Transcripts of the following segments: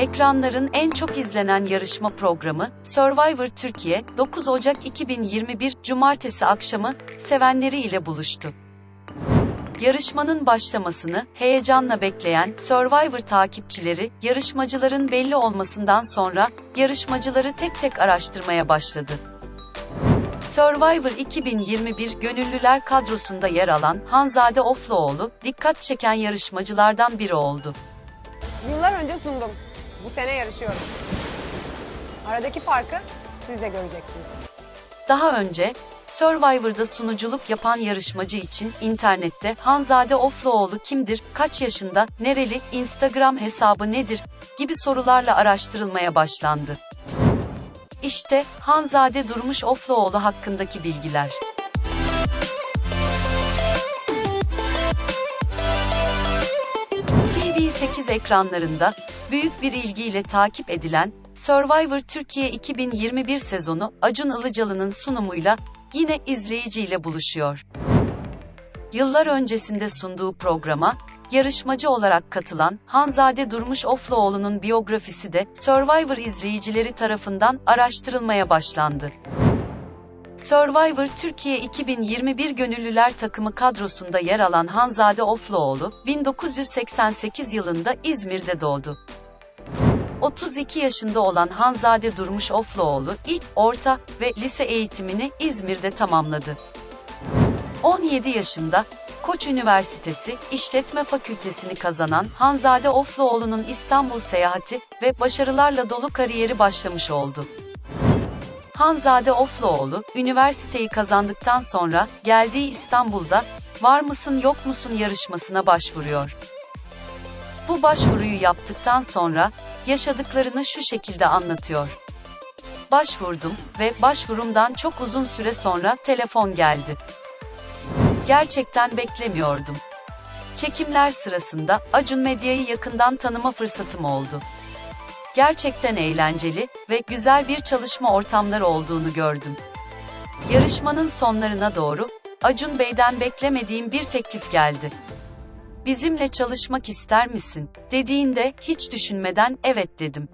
Ekranların en çok izlenen yarışma programı Survivor Türkiye 9 Ocak 2021 Cumartesi akşamı sevenleri ile buluştu. Yarışmanın başlamasını heyecanla bekleyen Survivor takipçileri, yarışmacıların belli olmasından sonra yarışmacıları tek tek araştırmaya başladı. Survivor 2021 gönüllüler kadrosunda yer alan Hanzade Ofluoğlu, dikkat çeken yarışmacılardan biri oldu. Yıllar önce sundum. Bu sene yarışıyorum. Aradaki farkı siz de göreceksiniz. Daha önce, Survivor'da sunuculuk yapan yarışmacı için internette Hanzade Ofluoğlu kimdir, kaç yaşında, nereli, Instagram hesabı nedir gibi sorularla araştırılmaya başlandı. İşte Hanzade Durmuş Ofluoğlu hakkındaki bilgiler. TV8 ekranlarında büyük bir ilgiyle takip edilen Survivor Türkiye 2021 sezonu Acun Ilıcalı'nın sunumuyla yine izleyiciyle buluşuyor. Yıllar öncesinde sunduğu programa yarışmacı olarak katılan Hanzade Durmuş Ofluoğlu'nun biyografisi de Survivor izleyicileri tarafından araştırılmaya başlandı. Survivor Türkiye 2021 Gönüllüler takımı kadrosunda yer alan Hanzade Ofluoğlu, 1988 yılında İzmir'de doğdu. 32 yaşında olan Hanzade Durmuş Ofluoğlu, ilk, orta ve lise eğitimini İzmir'de tamamladı. 17 yaşında, Koç Üniversitesi İşletme Fakültesini kazanan Hanzade Ofluoğlu'nun İstanbul seyahati ve başarılarla dolu kariyeri başlamış oldu. Hanzade Ofluoğlu, üniversiteyi kazandıktan sonra geldiği İstanbul'da Var mısın yok musun yarışmasına başvuruyor. Bu başvuruyu yaptıktan sonra yaşadıklarını şu şekilde anlatıyor. Başvurdum ve başvurumdan çok uzun süre sonra telefon geldi. Gerçekten beklemiyordum. Çekimler sırasında Acun Medya'yı yakından tanıma fırsatım oldu. Gerçekten eğlenceli ve güzel bir çalışma ortamları olduğunu gördüm. Yarışmanın sonlarına doğru Acun Bey'den beklemediğim bir teklif geldi. Bizimle çalışmak ister misin? dediğinde hiç düşünmeden evet dedim.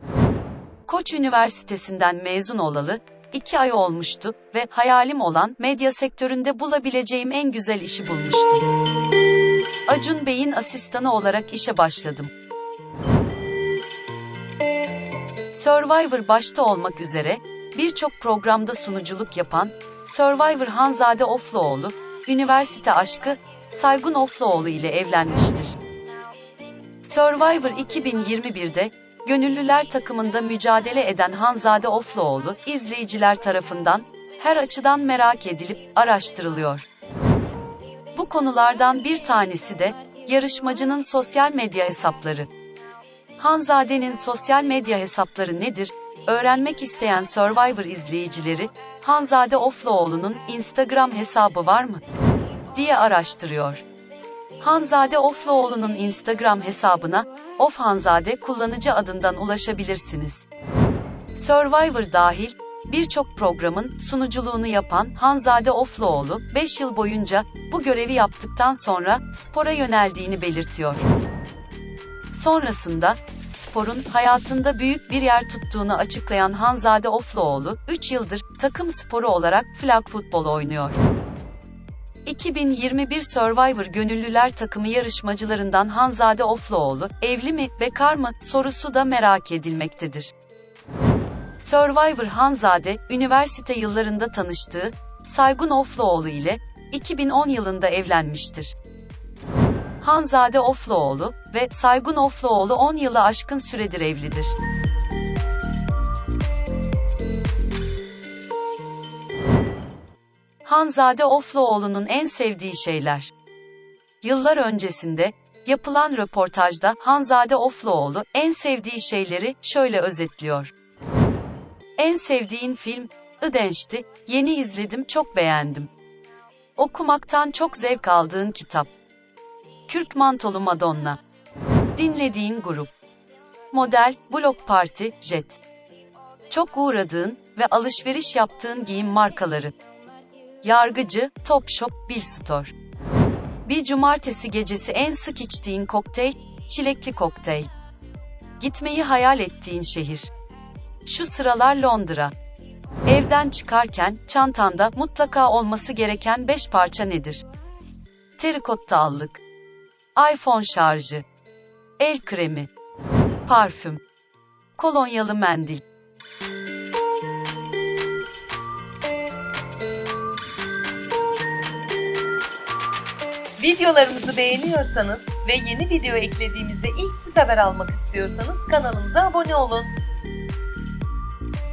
Koç Üniversitesi'nden mezun olalı iki ay olmuştu ve hayalim olan medya sektöründe bulabileceğim en güzel işi bulmuştum. Acun Bey'in asistanı olarak işe başladım. Survivor başta olmak üzere birçok programda sunuculuk yapan Survivor Hanzade Ofluoğlu, üniversite aşkı Saygun Ofluoğlu ile evlenmiştir. Survivor 2021'de Gönüllüler takımında mücadele eden Hanzade Ofluoğlu, izleyiciler tarafından her açıdan merak edilip araştırılıyor. Bu konulardan bir tanesi de yarışmacının sosyal medya hesapları. Hanzade'nin sosyal medya hesapları nedir? Öğrenmek isteyen Survivor izleyicileri, Hanzade Ofluoğlu'nun Instagram hesabı var mı? diye araştırıyor. Hanzade Ofluoğlu'nun Instagram hesabına Of Hanzade kullanıcı adından ulaşabilirsiniz. Survivor dahil birçok programın sunuculuğunu yapan Hanzade Ofluoğlu 5 yıl boyunca bu görevi yaptıktan sonra spora yöneldiğini belirtiyor. Sonrasında sporun hayatında büyük bir yer tuttuğunu açıklayan Hanzade Ofluoğlu 3 yıldır takım sporu olarak flag futbol oynuyor. 2021 Survivor Gönüllüler takımı yarışmacılarından Hanzade Ofluoğlu, evli mi, bekar mı sorusu da merak edilmektedir. Survivor Hanzade, üniversite yıllarında tanıştığı Saygun Ofluoğlu ile 2010 yılında evlenmiştir. Hanzade Ofluoğlu ve Saygun Ofluoğlu 10 yılı aşkın süredir evlidir. Hanzade Ofluoğlu'nun en sevdiği şeyler. Yıllar öncesinde yapılan röportajda Hanzade Ofluoğlu en sevdiği şeyleri şöyle özetliyor. En sevdiğin film Idenç'ti. Yeni izledim, çok beğendim. Okumaktan çok zevk aldığın kitap. Kürk Mantolu Madonna. Dinlediğin grup. Model, Blok Parti, Jet. Çok uğradığın ve alışveriş yaptığın giyim markaları. Yargıcı, Topshop, Billstore. Bir cumartesi gecesi en sık içtiğin kokteyl, çilekli kokteyl. Gitmeyi hayal ettiğin şehir. Şu sıralar Londra. Evden çıkarken çantanda mutlaka olması gereken 5 parça nedir? Terikotta allık. iPhone şarjı. El kremi. Parfüm. Kolonyalı mendil. Videolarımızı beğeniyorsanız ve yeni video eklediğimizde ilk siz haber almak istiyorsanız kanalımıza abone olun.